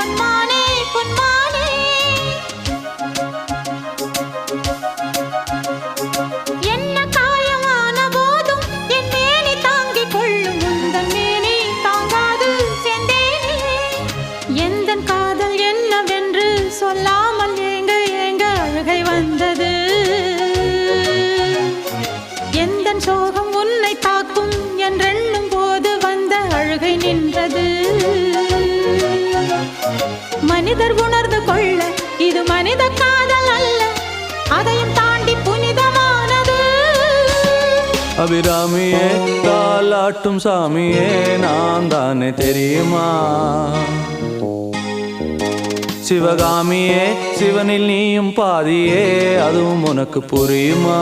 பொன்மானே தாங்கிக் கொள்ளும் உந்தன் எந்தன் காதல் என்னவென்று சொல்லாமல் ஏங்க ஏங்க அழகை வந்தது. எந்தன் சோகம் மனிதர் உணர்ந்து கொள்ள இது மனித காதல் அல்ல. அதையும் தாண்டி புனிதமானது. அபிராமியே தாலாட்டும் சாமியே நான் தானே தெரியுமா? சிவகாமியே சிவனில் நீயும் பாதியே அதுவும் உனக்கு புரியுமா?